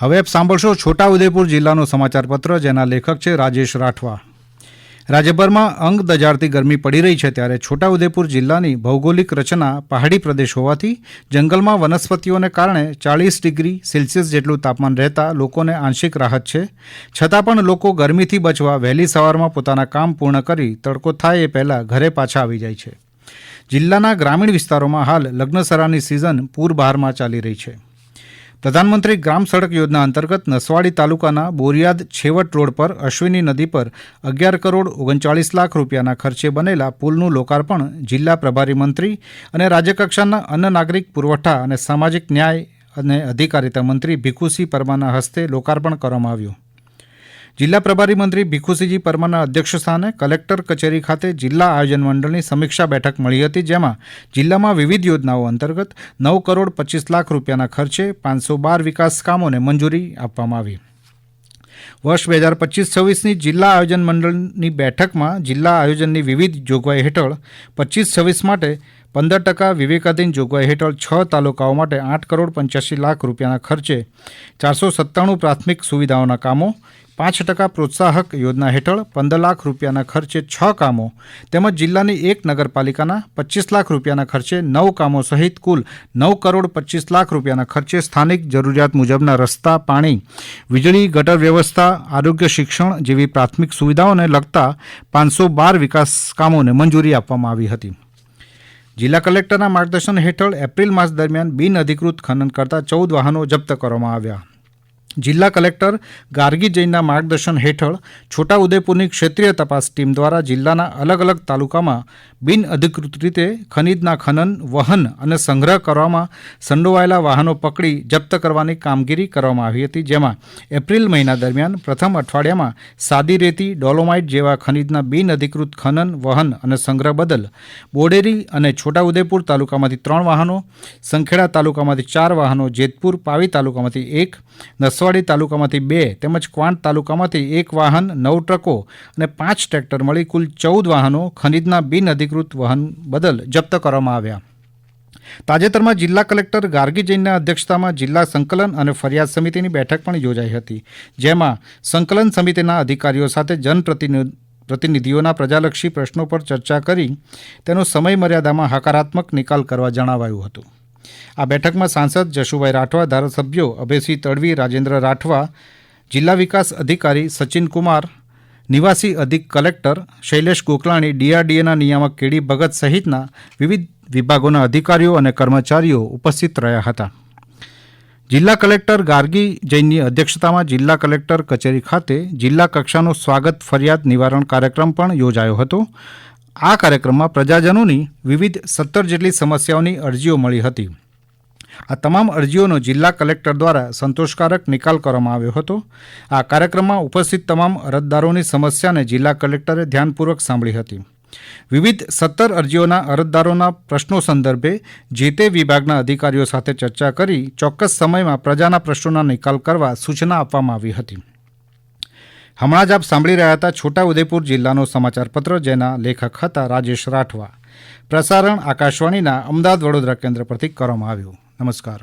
હવે આપ સાંભળશો છોટાઉદેપુર જિલ્લાનો સમાચારપત્ર, જેના લેખક છે રાજેશ રાઠવા. રાજ્યભરમાં અંગ દજાડતી ગરમી પડી રહી છે ત્યારે છોટાઉદેપુર જિલ્લાની ભૌગોલિક રચના પહાડી પ્રદેશ હોવાથી જંગલમાં વનસ્પતિઓને કારણે ચાળીસ ડિગ્રી સેલ્સિયસ જેટલું તાપમાન રહેતા લોકોને આંશિક રાહત છે. છતાં પણ લોકો ગરમીથી બચવા વહેલી સવારમાં પોતાના કામ પૂર્ણ કરી તડકો થાય એ પહેલાં ઘરે પાછા આવી જાય છે. જિલ્લાના ગ્રામીણ વિસ્તારોમાં હાલ લગ્નસરાની સિઝન પૂરબહારમાં ચાલી રહી છે. પ્રધાનમંત્રી ગ્રામ સડક યોજના અંતર્ગત નસવાડી તાલુકાના બોરિયાદ છેવટ રોડ પર અશ્વિની નદી પર અગિયાર કરોડ ઓગણચાળીસ લાખ રૂપિયાના ખર્ચે બનેલા પુલનું લોકાર્પણ જિલ્લા પ્રભારી મંત્રી અને રાજ્યકક્ષાના અન્ન નાગરિક પુરવઠા અને સામાજિક ન્યાય અને અધિકારિતા મંત્રી ભીખુસિંહ પરમાના હસ્તે લોકાર્પણ કરવામાં આવ્યું. જિલ્લા પ્રભારી મંત્રી ભીખુસિંહજી પરમારના અધ્યક્ષસ્થાને કલેક્ટર કચેરી ખાતે જિલ્લા આયોજન મંડળની સમીક્ષા બેઠક મળી હતી, જેમાં જિલ્લામાં વિવિધ યોજનાઓ અંતર્ગત નવ કરોડ પચીસ લાખ રૂપિયાના ખર્ચે પાંચસો બાર વિકાસ કામોને મંજૂરી આપવામાં આવી. વર્ષ બે હજાર પચીસ છવ્વીસની જિલ્લા આયોજન મંડળની બેઠકમાં જિલ્લા આયોજનની વિવિધ જોગવાઈ હેઠળ પચીસ છવ્વીસ માટે પંદર ટકા વિવેકાધીન જોગવાઈ હેઠળ છ તાલુકાઓ માટે આઠ કરોડ પંચ્યાસી લાખ રૂપિયાના ખર્ચે ચારસો સત્તાણું પ્રાથમિક સુવિધાઓના કામો પાંચ ટકા પ્રોત્સાહક યોજના હેઠળ પંદર લાખ રૂપિયાના ખર્ચે છ કામો તેમજ જિલ્લાની એક નગરપાલિકાના પચીસ લાખ રૂપિયાના ખર્ચે નવ કામો સહિત કુલ નવ કરોડ પચીસ લાખ રૂપિયાના ખર્ચે સ્થાનિક જરૂરિયાત મુજબના રસ્તા, પાણી, વીજળી, ગટર વ્યવસ્થા, આરોગ્ય શિક્ષણ જેવી પ્રાથમિક સુવિધાઓને લગતા પાંચસો બાર વિકાસ કામોને મંજૂરી આપવામાં આવી હતી. જિલ્લા કલેક્ટરના માર્ગદર્શન હેઠળ એપ્રિલ માસ દરમિયાન બિન અધિકૃત ખનન કરતા ચૌદ વાહનો જપ્ત કરવામાં આવ્યા. જિલ્લા કલેક્ટર ગાર્ગી જૈનના માર્ગદર્શન હેઠળ છોટાઉદેપુરની ક્ષેત્રીય તપાસ ટીમ દ્વારા જિલ્લાના અલગ અલગ તાલુકામાં બિન અધિકૃત રીતે ખનીજના ખનન, વહન અને સંગ્રહ કરવામાં સંડોવાયેલા વાહનો પકડી જપ્ત કરવાની કામગીરી કરવામાં આવી હતી, જેમાં એપ્રિલ મહિના દરમિયાન પ્રથમ અઠવાડિયામાં સાદી રેતી, ડોલોમાઇટ જેવા ખનીજના બિન અધિકૃત ખનન, વહન અને સંગ્રહ બદલ બોડેરી અને છોટાઉદેપુર તાલુકામાંથી ત્રણ વાહનો, સંખેડા તાલુકામાંથી ચાર વાહનો, જેતપુર, પાવી તાલુકામાંથી એક નસવાડી તાલુકામાંથી બે તેમજ ક્વાંટ તાલુકામાંથી એક વાહન, નવ ટ્રકો અને પાંચ ટ્રેક્ટર મળી કુલ ચૌદ વાહનો ખનીજના બિન અધિકૃત વહન બદલ જપ્ત કરવામાં આવ્યા. તાજેતરમાં જિલ્લા કલેક્ટર ગાર્ગી જૈનના અધ્યક્ષતામાં જિલ્લા સંકલન અને ફરિયાદ સમિતિની બેઠક પણ યોજાઈ હતી, જેમાં સંકલન સમિતિના અધિકારીઓ સાથે જનપ્રતિનિધિ, પ્રતિનિધિઓના પ્રજાલક્ષી પ્રશ્નો પર ચર્ચા કરી તેનો સમય મર્યાદામાં હકારાત્મક નિકાલ કરવા જણાવાયું હતું. આ બેઠકમાં સાંસદ જશુભાઈ રાઠવા, ધારાસભ્યો અભયસિંહ તડવી, રાજેન્દ્ર રાઠવા, જિલ્લા વિકાસ અધિકારી સચિન કુમાર, નિવાસી અધિક કલેક્ટર શૈલેષ ગોકલાણી, ડીઆરડીએના નિયામક કેડી ભગત સહિતના વિવિધ વિભાગોના અધિકારીઓ અને કર્મચારીઓ ઉપસ્થિત રહ્યા હતા. જિલ્લા કલેક્ટર ગાર્ગી જૈનની અધ્યક્ષતામાં જિલ્લા કલેક્ટર કચેરી ખાતે જિલ્લા કક્ષાનો સ્વાગત ફરિયાદ નિવારણ કાર્યક્રમ પણ યોજાયો હતો. આ કાર્યક્રમમાં પ્રજાજનોની વિવિધ સત્તર જેટલી સમસ્યાઓની અરજીઓ મળી હતી. આ તમામ અરજીઓનો જિલ્લા કલેક્ટર દ્વારા સંતોષકારક નિકાલ કરવામાં આવ્યો હતો. આ કાર્યક્રમમાં ઉપસ્થિત તમામ અરજદારોની સમસ્યાને જિલ્લા કલેક્ટરે ધ્યાનપૂર્વક સાંભળી હતી. વિવિધ સત્તર અરજીઓના અરજદારોના પ્રશ્નો સંદર્ભે જે તે વિભાગના અધિકારીઓ સાથે ચર્ચા કરી ચોક્કસ સમયમાં પ્રજાના પ્રશ્નોના નિકાલ કરવા સૂચના આપવામાં આવી હતી. હમણાં જ આપ સાંભળી રહ્યા હતા છોટા ઉદેપુર જિલ્લાનો સમાચારપત્ર, જેના લેખક હતા રાજેશ રાઠવા. પ્રસારણ આકાશવાણીના અમદાવાદ વડોદરા કેન્દ્ર પરથી કરવામાં આવ્યું. નમસ્કાર.